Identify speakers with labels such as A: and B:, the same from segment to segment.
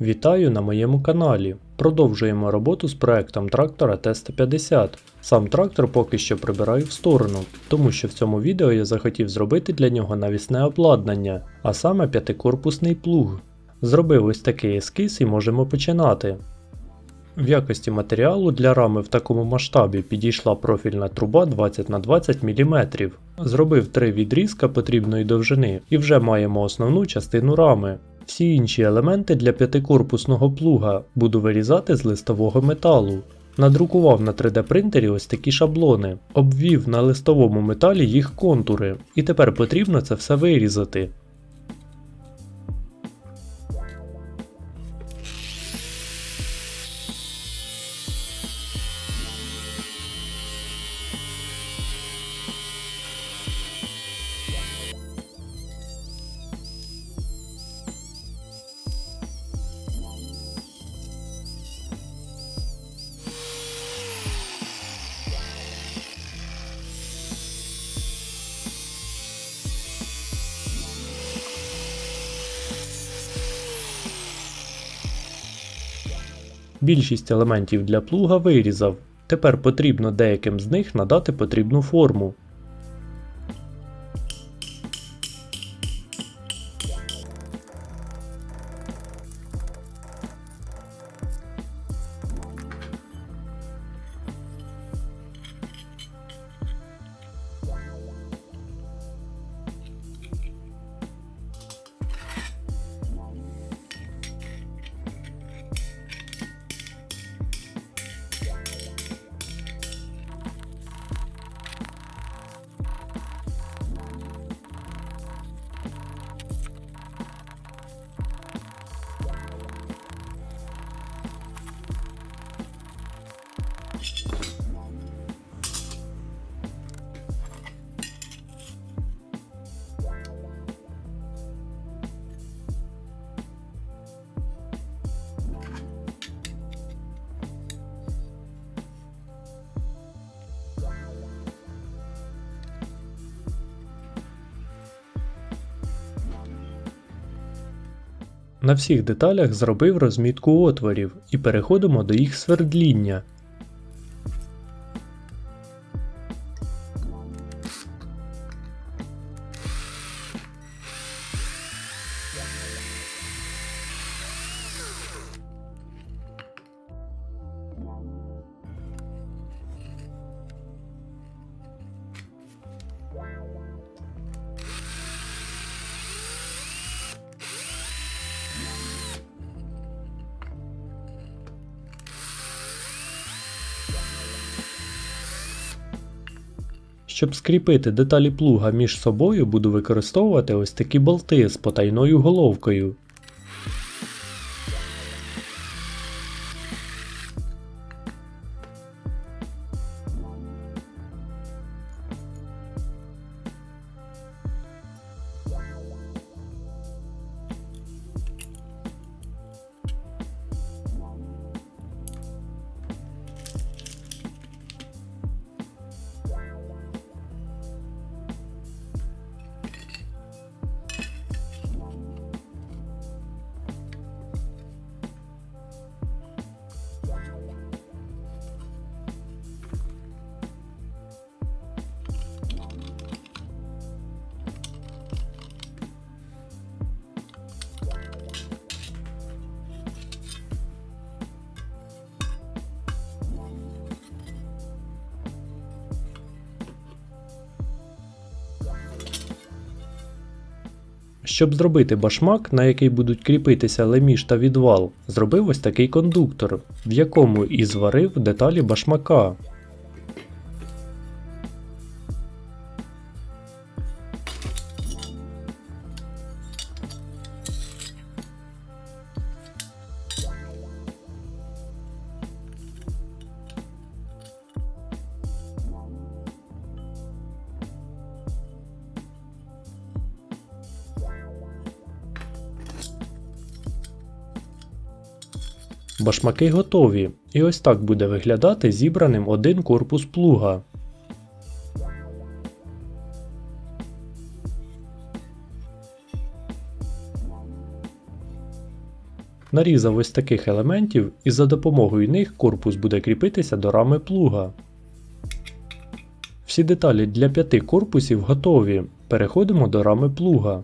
A: Вітаю на моєму каналі. Продовжуємо роботу з проектом трактора Т-150. Сам трактор поки що прибираю в сторону, тому що в цьому відео я захотів зробити для нього навісне обладнання, а саме п'ятикорпусний плуг. Зробив ось такий ескіз і можемо починати. В якості матеріалу для рами в такому масштабі підійшла профільна труба 20 на 20 мм. Зробив три відрізка потрібної довжини і вже маємо основну частину рами. Всі інші елементи для п'ятикорпусного плуга буду вирізати з листового металу. Надрукував на 3D принтері ось такі шаблони, обвів на листовому металі їх контури, і тепер потрібно це все вирізати. Більшість елементів для плуга вирізав. Тепер потрібно деяким з них надати потрібну форму. На всіх деталях зробив розмітку отворів і переходимо до їх свердління. Щоб скріпити деталі плуга між собою, буду використовувати ось такі болти з потайною головкою. Щоб зробити башмак, на який будуть кріпитися леміш та відвал, зробив ось такий кондуктор, в якому і зварив деталі башмака. Башмаки готові, і ось так буде виглядати зібраним один корпус плуга. Нарізав ось таких елементів і за допомогою них корпус буде кріпитися до рами плуга. Всі деталі для п'яти корпусів готові. Переходимо до рами плуга.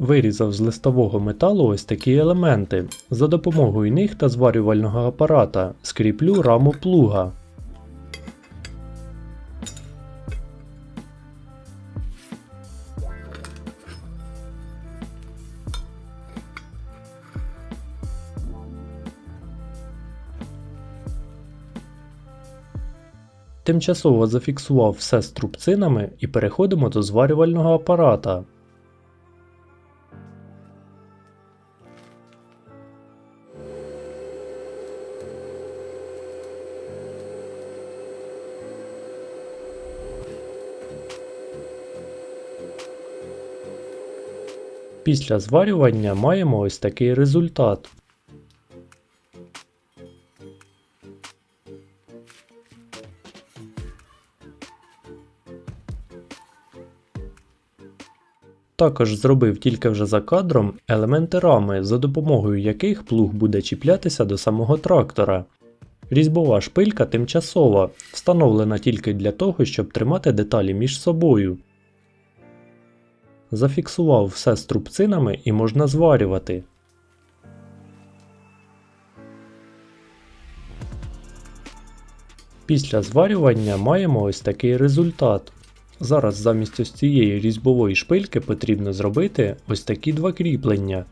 A: Вирізав з листового металу ось такі елементи. За допомогою них та зварювального апарата скріплю раму плуга. Тимчасово зафіксував все струбцинами і переходимо до зварювального апарата. Після зварювання маємо ось такий результат. Також зробив тільки вже за кадром елементи рами, за допомогою яких плуг буде чіплятися до самого трактора. Різьбова шпилька тимчасова, встановлена тільки для того, щоб тримати деталі між собою. Зафіксував все струбцинами і можна зварювати. Після зварювання маємо ось такий результат. Зараз замість ось цієї різьбової шпильки потрібно зробити ось такі два кріплення.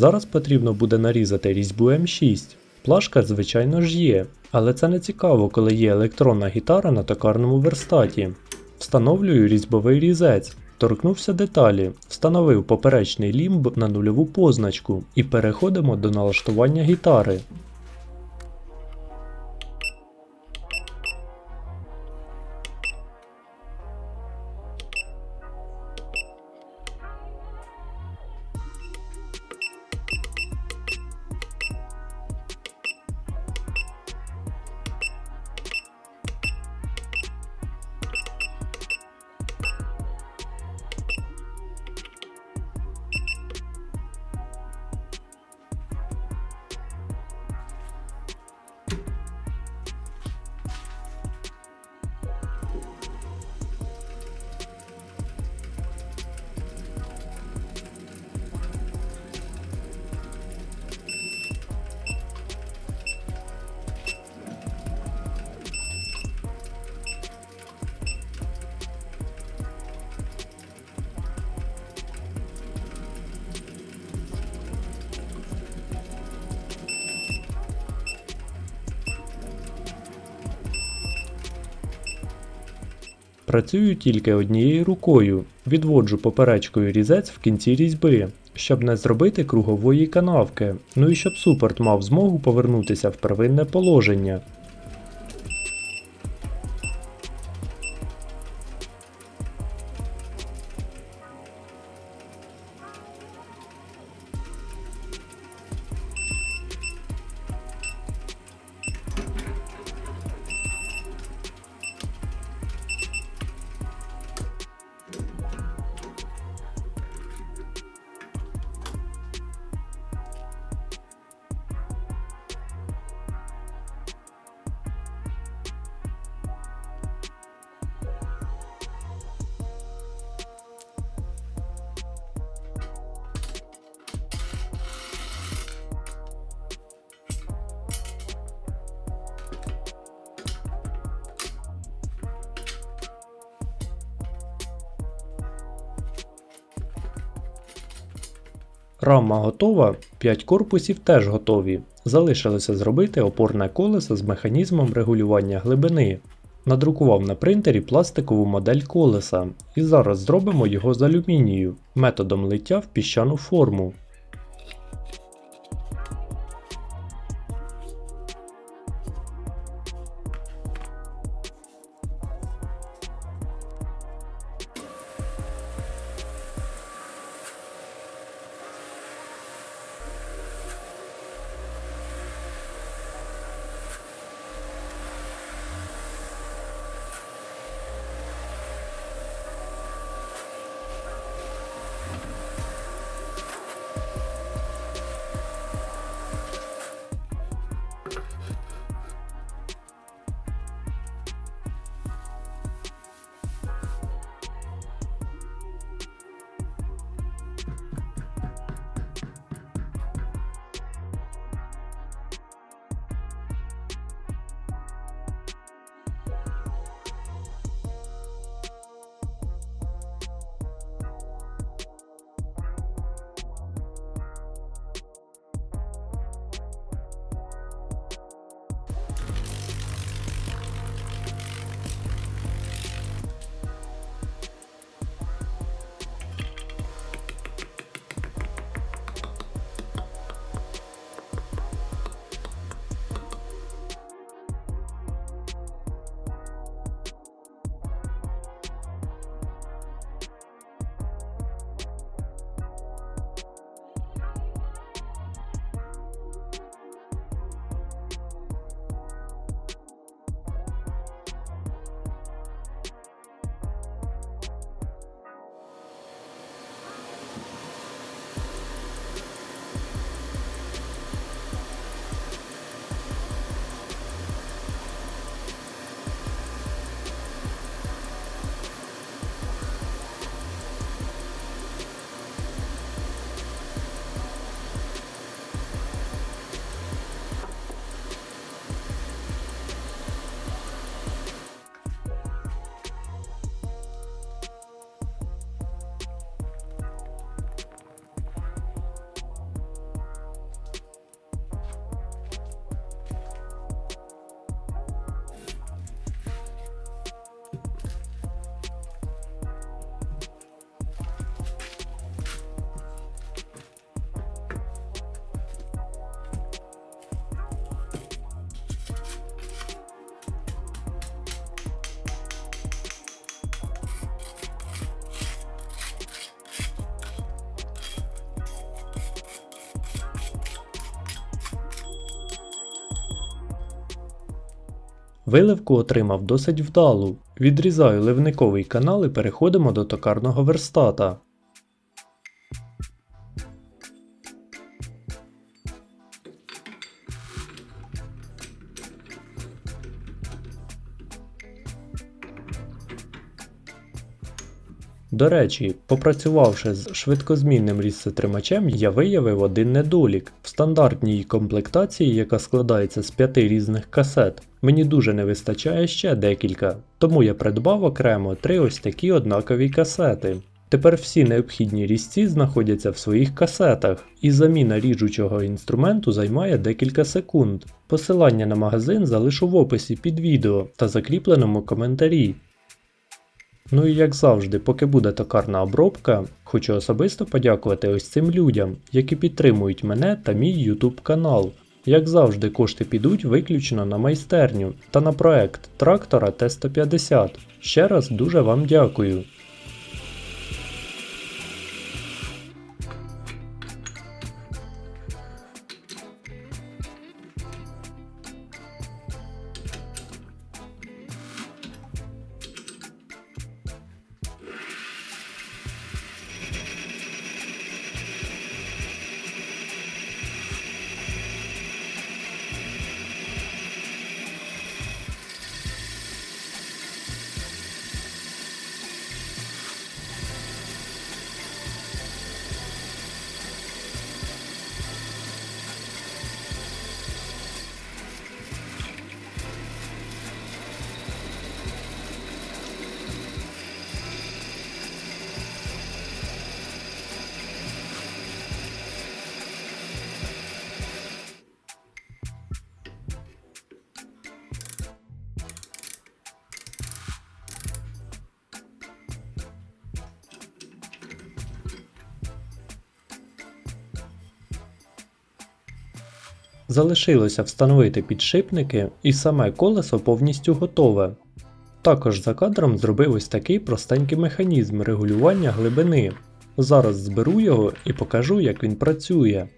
A: Зараз потрібно буде нарізати різьбу М6. Плашка, звичайно ж є, але це не цікаво, коли є електронна гітара на токарному верстаті. Встановлюю різьбовий різець, торкнувся деталі, встановив поперечний лімб на нульову позначку і переходимо до налаштування гітари. Працюю тільки однією рукою, відводжу поперечкою різець в кінці різьби, щоб не зробити кругової канавки, ну і щоб супорт мав змогу повернутися в первинне положення. Рама готова, 5 корпусів теж готові. Залишилося зробити опорне колесо з механізмом регулювання глибини. Надрукував на принтері пластикову модель колеса і зараз зробимо його з алюмінію методом лиття в піщану форму. Виливку отримав досить вдалу. Відрізаю ливниковий канал і переходимо до токарного верстата. До речі, попрацювавши з швидкозмінним різцетримачем, я виявив один недолік. В стандартній комплектації, яка складається з п'яти різних касет, мені дуже не вистачає ще декілька, тому я придбав окремо три ось такі однакові касети. Тепер всі необхідні різці знаходяться в своїх касетах, і заміна ріжучого інструменту займає декілька секунд. Посилання на магазин залишу в описі під відео та закріпленому коментарі. Ну і як завжди, поки буде токарна обробка, хочу особисто подякувати ось цим людям, які підтримують мене та мій YouTube канал. Як завжди, кошти підуть виключно на майстерню та на проект трактора Т150. Ще раз дуже вам дякую. Залишилося встановити підшипники і саме колесо повністю готове. Також за кадром зробив ось такий простенький механізм регулювання глибини. Зараз зберу його і покажу, як він працює.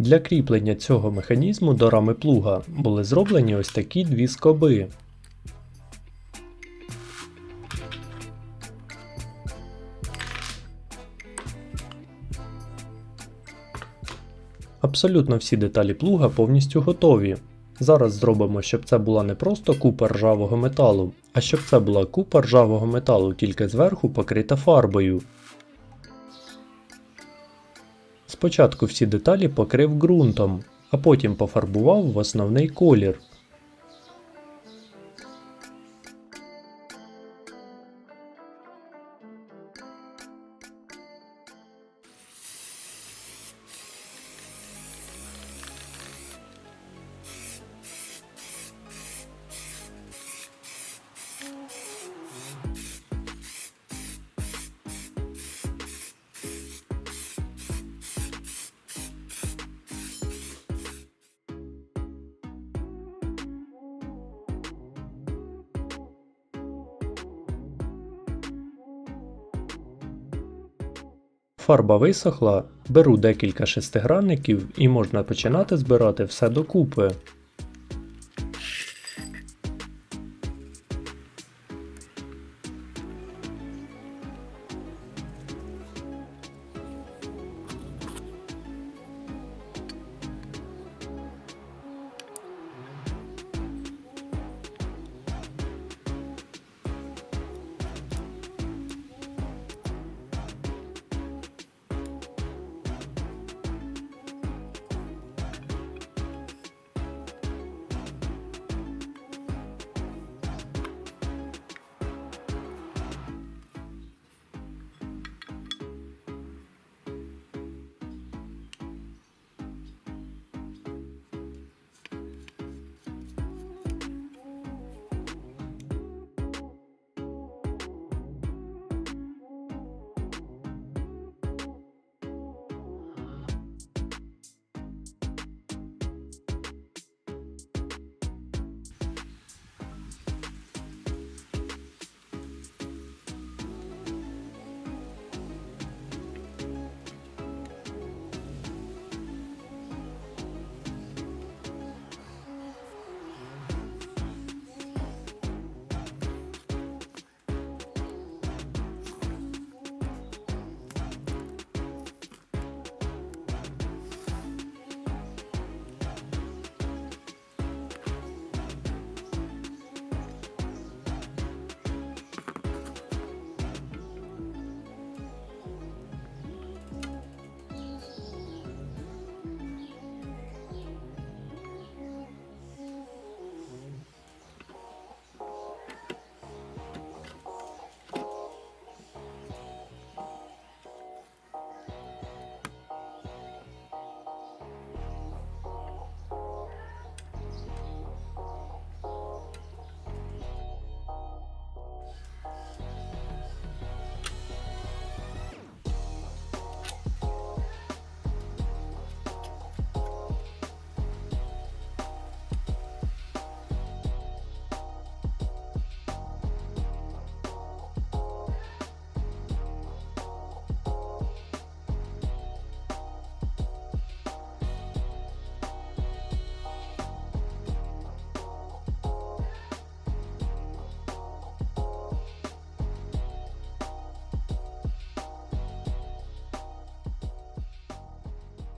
A: Для кріплення цього механізму до рами плуга були зроблені ось такі дві скоби. Абсолютно всі деталі плуга повністю готові. Зараз зробимо, щоб це була не просто купа ржавого металу, а щоб це була купа ржавого металу, тільки зверху покрита фарбою. Спочатку всі деталі покрив ґрунтом, а потім пофарбував в основний колір. Фарба висохла, беру декілька шестигранників і можна починати збирати все докупи.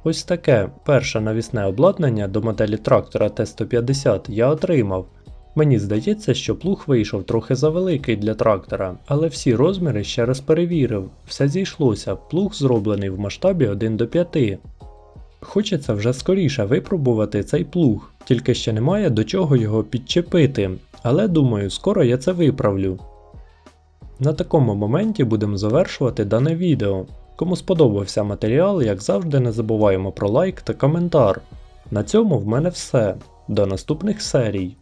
A: Ось таке перше навісне обладнання до моделі трактора Т-150 я отримав. Мені здається, що плуг вийшов трохи завеликий для трактора, але всі розміри ще раз перевірив, все зійшлося, плуг зроблений в масштабі 1 до 5. Хочеться вже скоріше випробувати цей плуг, тільки ще немає до чого його підчепити, але думаю, скоро я це виправлю. На такому моменті будемо завершувати дане відео. Кому сподобався матеріал, як завжди, не забуваємо про лайк та коментар. На цьому в мене все. До наступних серій.